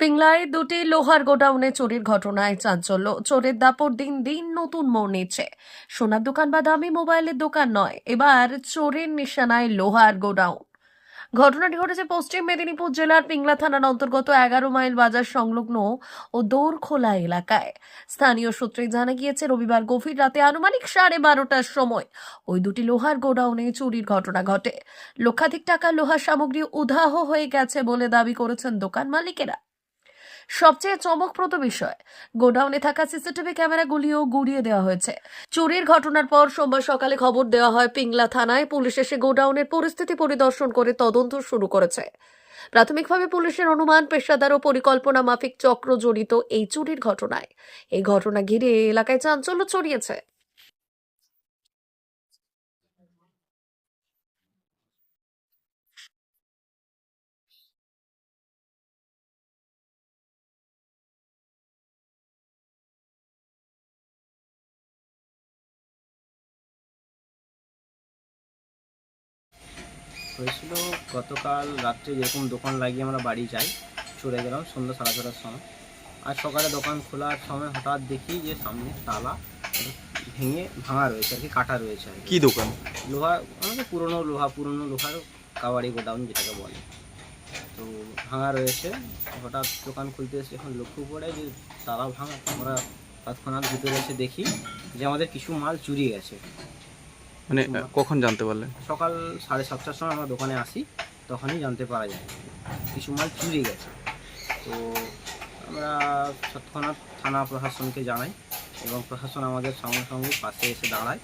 পিংলায় দুটি লোহার গোডাউনে চুরির ঘটনায় চাঞ্চল্য। চোরের দাপট দিন দিন নতুন মোড় নিচ্ছে। সোনার দোকান বা দামি মোবাইলের দোকান নয়, এবার চোরের নিশানায় লোহার গোডাউন। ঘটনাটি ঘটেছে পশ্চিম মেদিনীপুর জেলার পিংলা থানার অন্তর্গত এগারো মাইল বাজার সংলগ্ন ও দৌড়খোলা এলাকায়। স্থানীয় সূত্রে জানা গিয়েছে, রবিবার গভীর রাতে আনুমানিক সাড়ে বারোটার সময় ওই দুটি লোহার গোডাউনে চুরির ঘটনা ঘটে। লক্ষাধিক টাকা লোহার সামগ্রী উধাহ হয়ে গেছে বলে দাবি করেছেন দোকান মালিকেরা। সবচেয়ে চমকপ্রদ বিষয়, গোডাউনে থাকা সিসিটিভি ক্যামেরাগুলিও গুড়িয়ে দেওয়া হয়েছে। চুরির ঘটনার পর সোমবার সকালে খবর দেওয়া হয়, পিংলা থানায় পুলিশ এসে গোডাউনের পরিস্থিতি পরিদর্শন করে তদন্ত শুরু করেছে। প্রাথমিকভাবে পুলিশের অনুমান, পেশাদার ও পরিকল্পনা মাফিক চক্র জড়িত এই চুরির ঘটনায়। এই ঘটনা ঘিরে এলাকায় চাঞ্চল্য ছড়িয়েছে। হয়েছিল গতকাল রাত্রে যেরকম দোকান লাগিয়ে আমরা বাড়ি যাই চলে গেলাম সন্ধ্যা সাড়ে ছটার সময়। আর সকালে দোকান খোলার সময় হঠাৎ দেখি যে সামনে তালা ভেঙে ভাঙা রয়েছে আর কি কাটা রয়েছে আর কি। দোকান? লোহা আমাদের পুরনো লোহা পুরনো লোহার কাবাড়ি গোডাউন যেটাকে বলে। তো ভাঙা রয়েছে হঠাৎ দোকান খুলতে এসে এখন লক্ষ্য পড়ে যে তালা ভাঙা আমরা তৎক্ষণাৎ ভিতরে এসে দেখি যে আমাদের কিছু মাল চুরি গেছে। মানে কখন জানতে পারলেন? সকাল সাড়ে সাতটার সময় আমরা দোকানে আসি, তখনই জানতে পারা যায়। কিছু মাল চুরি গেছে। তো আমরা তৎক্ষণাৎ থানা প্রশাসনকে জানাই এবং প্রশাসন আমাদের সঙ্গে সঙ্গে পাশে এসে দাঁড়ায়।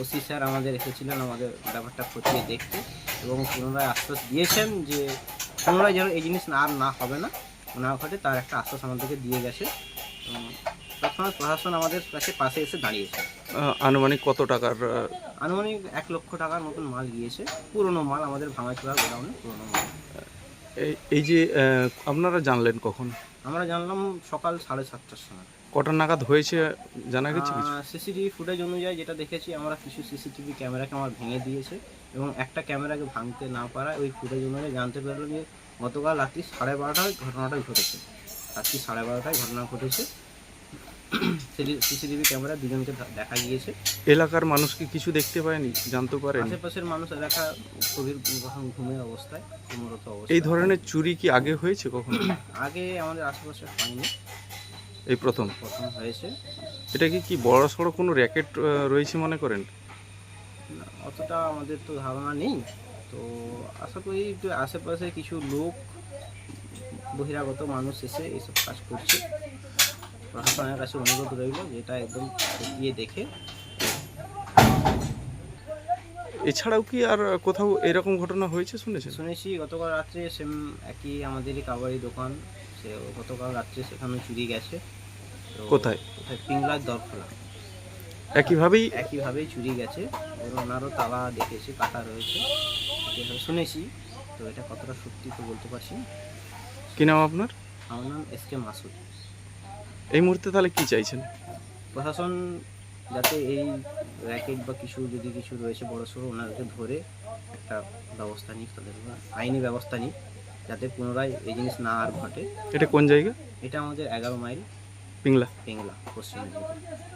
ওসি স্যার আমাদের এসেছিলেন আমাদের ব্যাপারটা খতিয়ে দেখতে এবং পুনরায় আশ্বাস দিয়েছেন যে, পুনরায় যেন এই জিনিস আর না হবে না না ঘটে তার একটা আশ্বাস আমাদেরকে দিয়ে গেছে। তৎক্ষণাৎ প্রশাসন আমাদের কাছে পাশে এসে দাঁড়িয়েছে। আনুমানিক কত টাকার আনুমানিক এক লক্ষ টাকার মতন মাল গিয়েছে। পুরনো মাল আমাদের ভাঙাচোরা গোডাউনে পুরনো মাল। এই- যে আপনারা জানলেন কখন? আমরা জানলাম সকাল সাড়ে সাতটার সময়। কটা নাগাদ হয়েছে জানা গেছে কিছু? সিসিটিভি ফুটেজ অনুযায়ী যেটা দেখেছি আমরা কিছু সিসিটিভি ক্যামেরাকে আমার ভেঙে দিয়েছে এবং একটা ক্যামেরাকে ভাঙতে না পারায় ওই ফুটেজ অনুযায়ী জানতে পারল যে গতকাল রাত্রি সাড়ে বারোটায় ঘটনাটা ঘটেছে। রাত্রি সাড়ে বারোটায় ঘটনা ঘটেছে। সিসিটিভি ক্যামেরা দুজনকে দেখা গিয়েছে। এলাকার মানুষ কি কিছু দেখতে পায়নি? জানতে পারেনি। আশেপাশের মানুষ এলাকা গভীর ঘুমের অবস্থায় ঘুমরত এই ধরনের চুরি কি আগে হয়েছে কখনো? আগে আমাদের আশেপাশে হয়নি। এই প্রথম। প্রথম হয়েছে। এটা কি কি বড় সড়ো কোনো র্যাকেট রয়েছে মনে করেন? অতটা আমাদের তো ধারণা নেই। তো আশা করি যে আশেপাশে কিছু লোক বহিরাগত মানুষ এসে এইসব কাজ করছে। প্রশাসনের কাছে অনুরোধ রইল যেটা একদম খতিয়ে দেখে। এছাড়াও কি আর কোথাও এরকম ঘটনা হয়েছে শুনেছেন? শুনেছি গতকাল রাত্রে সেম একই আমাদেরই কাবাড়ি দোকান সে গতকাল রাত্রে সেখানে চুরি গেছে। তো কোথায়? কোথায়? পিংলার দরখোলা। একইভাবেই একইভাবেই চুরি গেছে ওর ওনারও তালা দেখেছি কাটা রয়েছে। শুনেছি তো এটা কতটা সত্যি তো বলতে পারছি। কি নাম আপনার? আমার নাম এস কে মাসুদ। এই মুহূর্তে তাহলে কি চাইছেন? প্রশাসন যাতে এই র্যাকেট বা কিছু যদি কিছু রয়েছে বড় সড়ো ওনাদেরকে ধরে একটা ব্যবস্থা নিক তাদের আইনি ব্যবস্থা নিক যাতে পুনরায় এই জিনিস না আর ঘটে। এটা কোন জায়গা? এটা আমাদের এগারো mile Pingla. Pingla Paschim Medinipur.